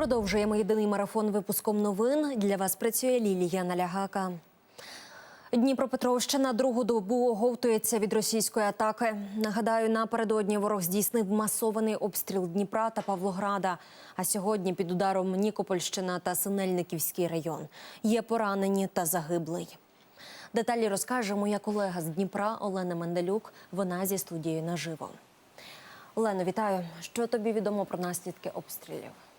Продовжуємо єдиний марафон випуском новин. Для вас працює Лілія Налягака. Дніпропетровщина другу добу оговтується від російської атаки. Нагадаю, напередодні ворог здійснив масований обстріл Дніпра та Павлограда. А сьогодні під ударом Нікопольщина та Синельниківський район. Є поранені та загиблий. Деталі розкаже моя колега з Дніпра Олена Менделюк. Вона зі студією наживо. Олено, вітаю. Що тобі відомо про наслідки обстрілів?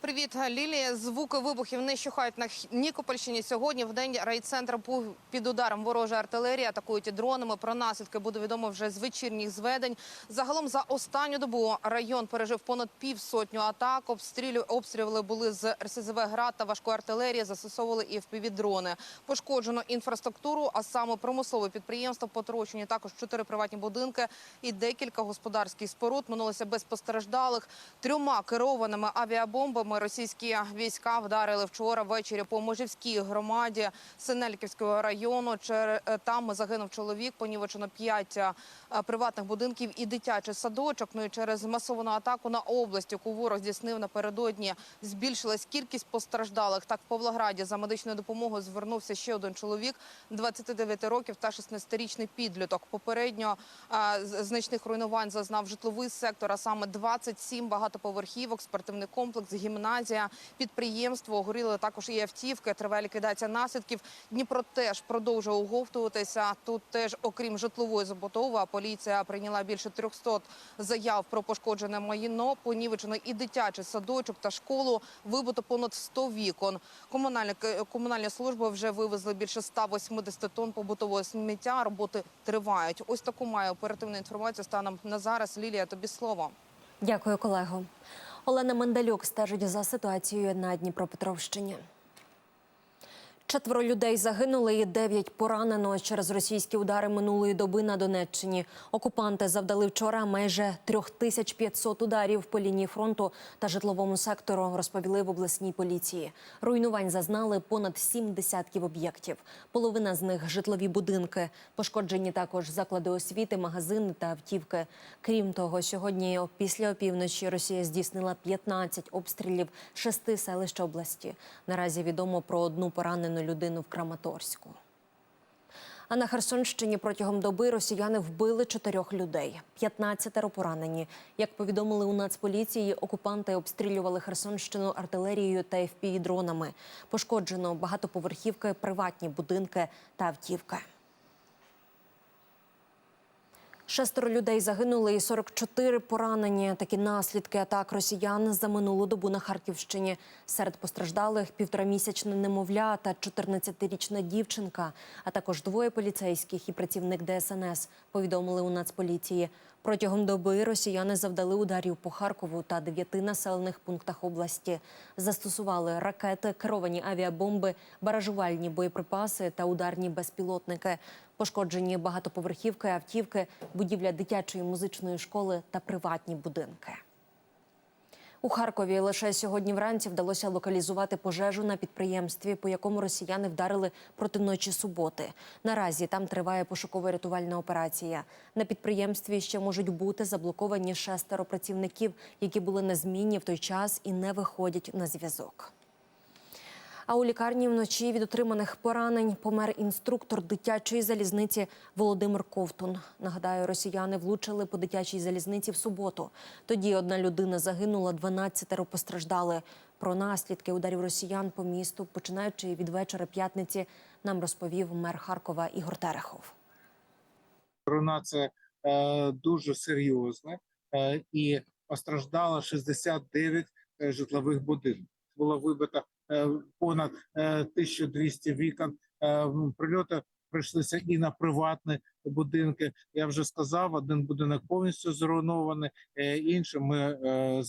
Привіт, Лілія. Звуки вибухів не щухають на Нікопольщині. Сьогодні в день райцентр був під ударом ворожої артилерії. Атакують дронами. Про наслідки буде відомо вже з вечірніх зведень. Загалом за останню добу район пережив понад півсотню атак. Обстрілю обстріли були з РСЗВ «Град» та важкої артилерії. Застосовували і впівдрони. Пошкоджено інфраструктуру, а саме промислове підприємство. Потрощені також чотири приватні будинки і декілька господарських споруд. Минулося без постраждалих. Трьома керованими авіабомбами російські війська вдарили вчора ввечері по Можівській громаді Синельківського району. Е, Там загинув чоловік, понівечено п'ять е, приватних будинків і дитячий садочок. Ну і через масовану атаку на область, яку ворог здійснив напередодні, збільшилась кількість постраждалих. Так, в Павлограді за медичною допомогою звернувся ще один чоловік 29 років та 16-річний підліток. Попередньо е, значних руйнувань зазнав житловий сектор, а саме 27 багатоповерхівок, спортивний комплекс, гімназія, підприємство. Горіли також і автівки. Триває ліквідація наслідків. Дніпро теж продовжує оговтуватися. Тут теж, окрім житлової забудови, поліція прийняла більше 300 заяв про пошкоджене майно. Понівечено і дитячий садочок та школу. Вибито понад 100 вікон. Комунальні, комунальні служби вже вивезли більше 180 тонн побутового сміття. Роботи тривають. Ось таку маю оперативну інформацію станом на зараз. Лілія, тобі слово. Дякую, колего. Олена Мендалюк стежить за ситуацією на Дніпропетровщині. Четверо людей загинули і дев'ять поранено через російські удари минулої доби на Донеччині. Окупанти завдали вчора майже 3500 ударів по лінії фронту та житловому сектору, розповіли в обласній поліції. Руйнувань зазнали понад сім десятків об'єктів. Половина з них житлові будинки. Пошкоджені також заклади освіти, магазини та автівки. Крім того, сьогодні після опівночі Росія здійснила 15 обстрілів шести селищ області. Наразі відомо про одну поранену людину в Краматорську. А на Херсонщині протягом доби росіяни вбили чотирьох людей. 15 поранені. Як повідомили у Нацполіції, окупанти обстрілювали Херсонщину артилерією та FPV-дронами. Пошкоджено багатоповерхівки, приватні будинки та автівки. Шестеро людей загинули і 44 поранені. Такі наслідки атак росіян за минулу добу на Харківщині. Серед постраждалих півторамісячне немовля та 14-річна дівчинка, а також двоє поліцейських і працівник ДСНС. Повідомили у Нацполіції. Протягом доби росіяни завдали ударів по Харкову та дев'яти населених пунктах області. Застосували ракети, керовані авіабомби, баражувальні боєприпаси та ударні безпілотники. Пошкоджені багатоповерхівки, автівки, будівля дитячої музичної школи та приватні будинки. У Харкові лише сьогодні вранці вдалося локалізувати пожежу на підприємстві, по якому росіяни вдарили проти ночі суботи. Наразі там триває пошуково-рятувальна операція. На підприємстві ще можуть бути заблоковані шестеро працівників, які були на зміні в той час і не виходять на зв'язок. А у лікарні вночі від отриманих поранень помер інструктор дитячої залізниці Володимир Ковтун. Нагадаю, росіяни влучили по дитячій залізниці в суботу. Тоді одна людина загинула, 12 постраждали. Про наслідки ударів росіян по місту, починаючи від вечора п'ятниці, нам розповів мер Харкова Ігор Терехов. руйнація е, дуже серйозна е, і постраждало 69 е, житлових будинків. Було вибито е, понад е, 1200 вікон. Е, прильоти прийшлися і на приватні будинки. Я вже сказав, один будинок повністю зруйнований, е, інший ми е,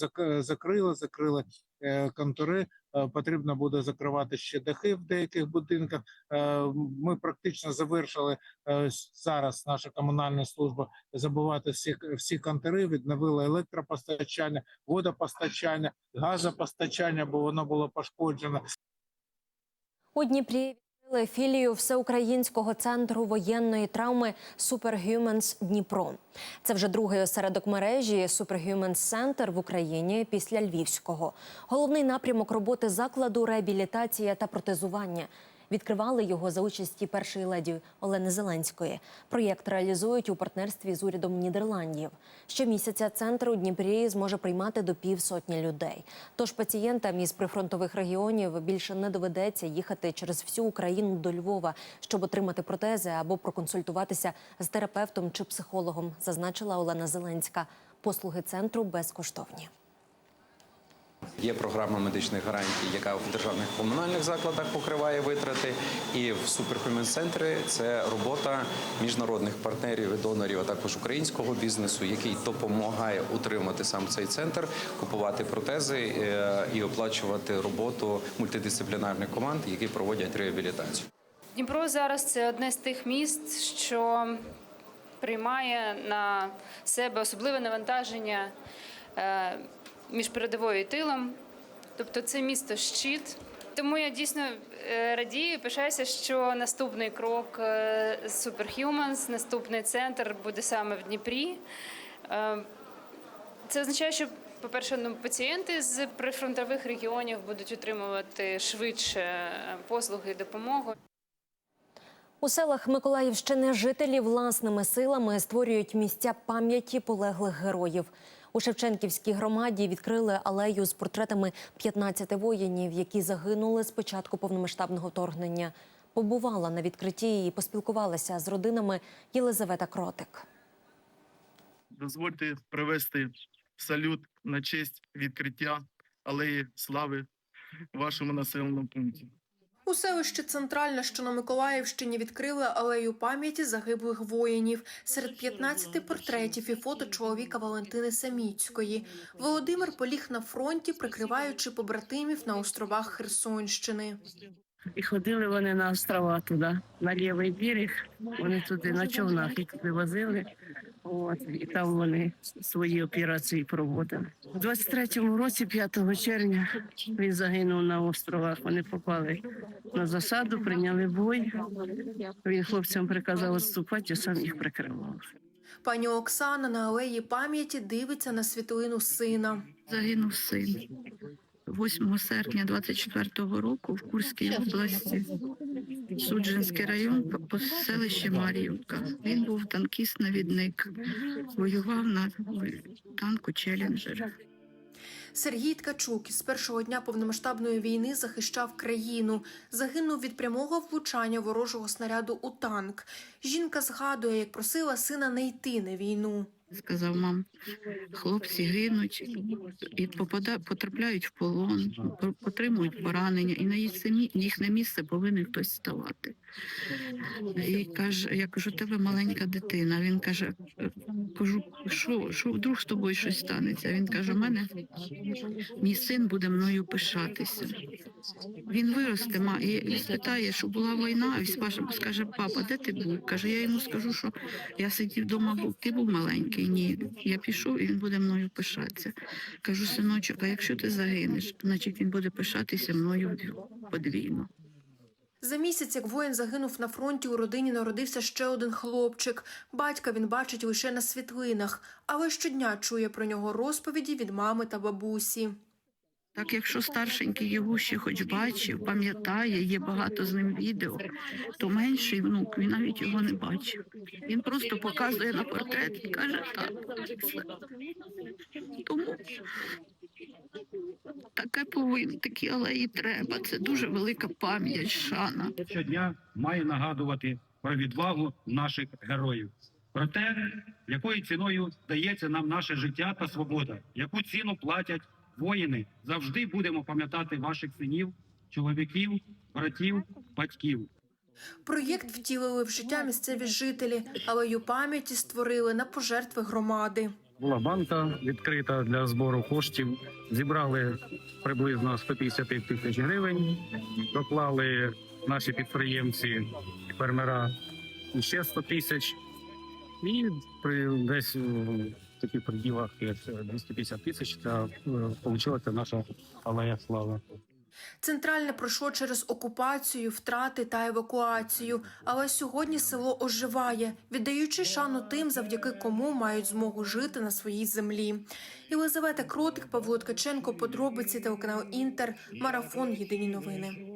закрили, закрили е, контори. Потрібно буде закривати ще дахи в деяких будинках. Ми практично завершили зараз. Наша комунальна служба забувати всі всі контори, відновила електропостачання, водопостачання, газопостачання, бо воно було пошкоджено. У Дніпрі Філію всеукраїнського центру воєнної травми Superhumans Дніпро. Це вже другий осередок мережі Superhumans Center в Україні після Львівського. Головний напрямок роботи закладу реабілітація та протезування. Відкривали його за участі першої леді Олени Зеленської. Проєкт реалізують у партнерстві з урядом Нідерландів. Щомісяця центр у Дніпрі зможе приймати до півсотні людей. Тож пацієнтам із прифронтових регіонів більше не доведеться їхати через всю Україну до Львова, щоб отримати протези або проконсультуватися з терапевтом чи психологом, зазначила Олена Зеленська. Послуги центру безкоштовні. Є програма медичних гарантій, яка в державних комунальних закладах покриває витрати. І в центрі це робота міжнародних партнерів і донорів, а також українського бізнесу, який допомагає утримати сам цей центр, купувати протези е, і оплачувати роботу мультидисциплінарних команд, які проводять реабілітацію. Дніпро зараз це одне з тих міст, що приймає на себе особливе навантаження е, між передовою і тилом. Тобто це місто щит. Тому я дійсно е, радію, пишаюся, що наступний крок е, Superhumans, наступний центр буде саме в Дніпрі. Е, Це означає, що, по-перше, ну, пацієнти з прифронтових регіонів будуть отримувати швидше послуги і допомогу. У селах Миколаївщини жителі власними силами створюють місця пам'яті полеглих героїв. У Шевченківській громаді відкрили алею з портретами 15 воїнів, які загинули з початку повномасштабного вторгнення. Побувала на відкритті і поспілкувалася з родинами Єлизавета Кротик. Дозвольте привести салют на честь відкриття алеї слави в вашому населеному пункті. У селищі Центральне, що на Миколаївщині, відкрили алею пам'яті загиблих воїнів. Серед 15 портретів і фото чоловіка Валентини Саміцької. Володимир поліг на фронті, прикриваючи побратимів на островах Херсонщини. І ходили вони на острова туди, на лівий берег. Вони туди на човнах їх туди возили. От, і там вони свої операції проводили. У 23-му році, 5 червня, він загинув на островах. Вони попали на засаду, прийняли бой. Він хлопцям приказав відступати, а сам їх прикривав. Пані Оксана на алеї пам'яті дивиться на світлину сина. Загинув син 8 серпня 24-го року в Курській області, Суджинський район, по- селище Мар'ївка. Він був танкіст-навідник, воював на танку Челленджер. Сергій Ткачук із першого дня повномасштабної війни захищав країну. Загинув від прямого влучання ворожого снаряду у танк. Жінка згадує, як просила сина не йти на війну. Сказав, мам, хлопці гинуть і попада, потрапляють в полон, по- отримують поранення, і на їхнє місце повинен хтось ставати. І каже, я кажу, тебе маленька дитина. Він каже, кажу, що, що вдруг з тобою щось станеться? Він каже, у мене мій син буде мною пишатися. Він виросте, і спитає, що була війна, і скаже, папа, де ти був? Каже, я йому скажу, що я сидів вдома, був, ти був маленький. Ні, я пішов, і він буде мною пишатися. Кажу, синочок, а якщо ти загинеш, значить він буде пишатися мною подвійно. За місяць, як воїн загинув на фронті, у родині народився ще один хлопчик. Батька він бачить лише на світлинах, але щодня чує про нього розповіді від мами та бабусі. Так, якщо старшенький ще хоч бачив, пам'ятає, є багато з ним відео, то менший внук він навіть його не бачив. Він просто показує на портрет і каже так. Тому таке повинно, такі алеї треба. Це дуже велика пам'ять, шана. щодня має нагадувати про відвагу наших героїв, про те, якою ціною дається нам наше життя та свобода, яку ціну платять воїни. Завжди будемо пам'ятати ваших синів, чоловіків, братів, батьків. Проєкт втілили в життя місцеві жителі, алею пам'яті створили на пожертви громади. Була банка відкрита для збору коштів. Зібрали приблизно 150 тисяч гривень. Доклали наші підприємці, фермера ще 100 тисяч. І при десь таких приділах як 250 тисяч, це вийшла наша алея слави. Центральне пройшло через окупацію, втрати та евакуацію. Але сьогодні село оживає, віддаючи шану тим, завдяки кому мають змогу жити на своїй землі. Єлизавета Кротик, Павло Ткаченко, подробиці телеканал Інтер, марафон Єдині новини.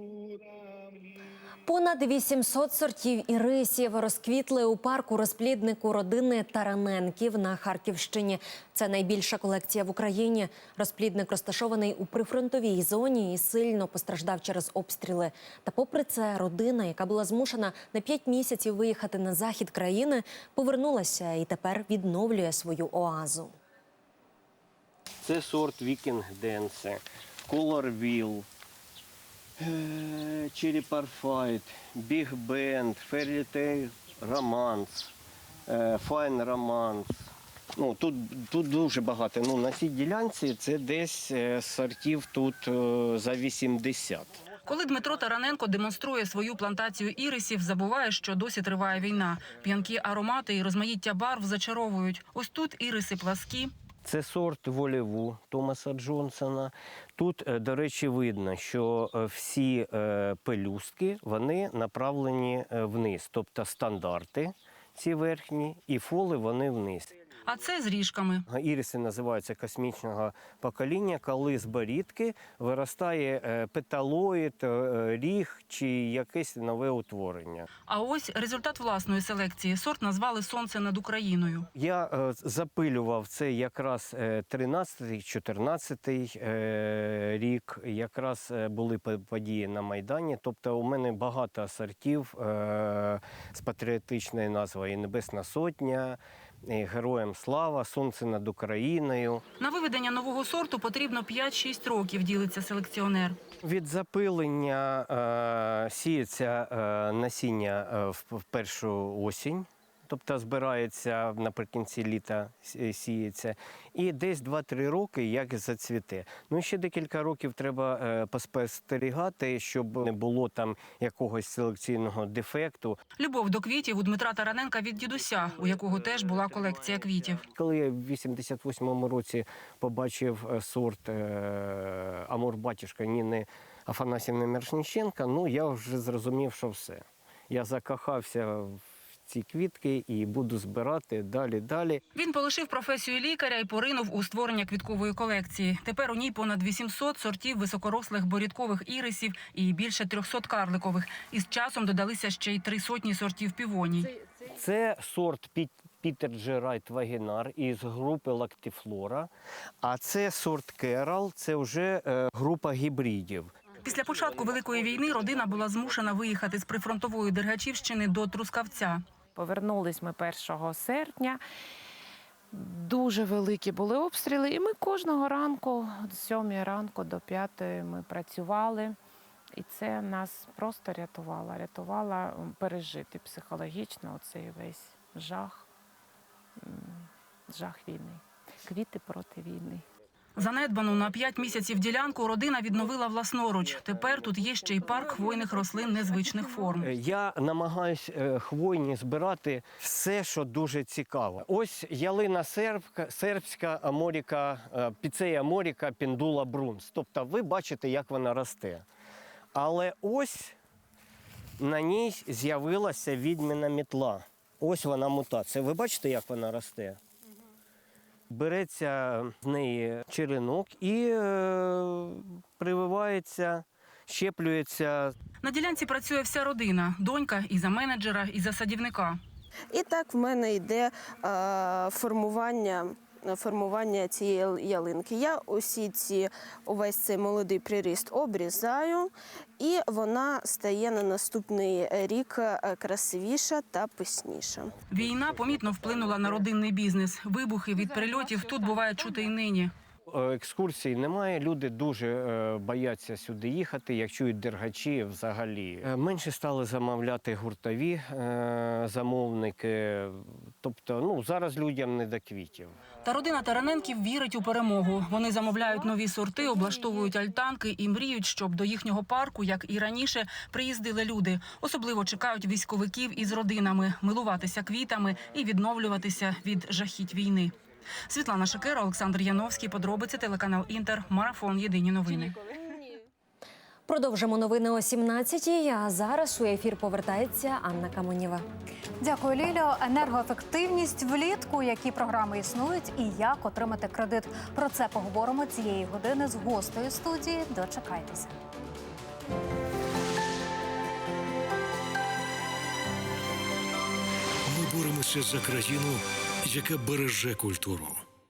Понад 800 сортів ірисів розквітли у парку розпліднику родини Тараненків на Харківщині. Це найбільша колекція в Україні. Розплідник розташований у прифронтовій зоні і сильно постраждав через обстріли. Та, попри це, родина, яка була змушена на 5 місяців виїхати на захід країни, повернулася і тепер відновлює свою оазу. Це сорт Вікінг Денсе, Color Wheel, Cherry Parfait, Big Band, Fairy Tale Romance, е, Fine Romance. Ну, тут, тут дуже багато. Ну, на цій ділянці це десь е, сортів тут е, за 80. Коли Дмитро Тараненко демонструє свою плантацію ірисів, забуває, що досі триває війна. П'янкі аромати і розмаїття барв зачаровують. Ось тут іриси пласкі, Це сорт воліву Томаса Джонсона. Тут, е, до речі, видно, що е, всі е, пелюстки вони направлені вниз, тобто стандарти ці верхні, і фоли вони вниз. А це з ріжками. Іриси називаються космічного покоління, коли з борідки виростає е, петалоїд, е, ріг чи якесь нове утворення. А ось результат власної селекції. Сорт назвали Сонце над Україною. Я е, запилював це якраз е, 13-14 е, рік. Якраз були по- події на Майдані. Тобто у мене багато сортів з патріотичною назвою Небесна Сотня, Героям Слава, Сонце над Україною. На виведення нового сорту потрібно 5-6 років. Ділиться селекціонер. Від запилення е, сіється е, насіння е, в першу осінь, тобто збирається наприкінці літа сіється, і десь 2-3 роки як зацвіте. Ну ще декілька років треба е, поспостерігати, щоб не було там якогось селекційного дефекту. Любов до квітів у Дмитра Тараненка від дідуся, у якого теж була колекція квітів. Коли я в 88-му році побачив е, сорт е, Амур Батюшка Ніни Афанасівни Мершніченка, ну я вже зрозумів, що все. Я закохався в ці квітки і буду збирати далі, далі. Він полишив професію лікаря і поринув у створення квіткової колекції. Тепер у ній понад 800 сортів високорослих борідкових ірисів і більше 300 карликових. Із часом додалися ще й три сотні сортів півоній. Це сорт Піт- Пітер Джерайт Вагінар із групи Лактіфлора. А це сорт Керал, це вже е, група гібридів. Після початку великої війни родина була змушена виїхати з прифронтової Дергачівщини до Трускавця. Повернулись ми 1 серпня. Дуже великі були обстріли, і ми кожного ранку, з 7 ранку до 5 ми працювали. І це нас просто рятувало, рятувало пережити психологічно оцей весь жах, жах війни. Квіти проти війни. Занедбану на 5 місяців ділянку родина відновила власноруч. Тепер тут є ще й парк хвойних рослин незвичних форм. Е, Я намагаюся хвойні збирати все, що дуже цікаво. Ось ялина сербка, сербська аморіка, е, піцея аморіка, піндула брунс. Тобто ви бачите, як вона росте. Але ось на ній з'явилася відьмина мітла. Ось вона мутація. Ви бачите, як вона росте? Береться з неї черенок і е, прививається, щеплюється На ділянці працює вся родина: донька і за менеджера, і за садівника. І так в мене йде е, формування, формування цієї ялинки. Я усі ці увесь цей молодий приріст обрізаю, і вона стає на наступний рік е, красивіша та писніша. Війна помітно вплинула на родинний бізнес. Вибухи від прильотів тут буває чути й нині. Е, Екскурсій немає. Люди дуже е, бояться сюди їхати, як чують дергачі взагалі. Е, Менше стали замовляти гуртові замовники. Тобто, ну зараз людям не до квітів. Та родина Тараненків вірить у перемогу. Вони замовляють нові сорти, облаштовують альтанки і мріють, щоб до їхнього парку, як і раніше, приїздили люди. Особливо чекають військовиків із родинами, милуватися квітами і відновлюватися від жахіть війни. Світлана Шакера, Олександр Яновський. Подробиці телеканал Інтер. Марафон. Єдині новини. Продовжимо новини о 17-й, А зараз у ефір повертається Анна Каменєва. Дякую, Лілю. Енергоефективність влітку, які програми існують, і як отримати кредит. Про це поговоримо цієї години з гостею студії. Дочекайтеся. Ми боремося за країну, яка береже культуру.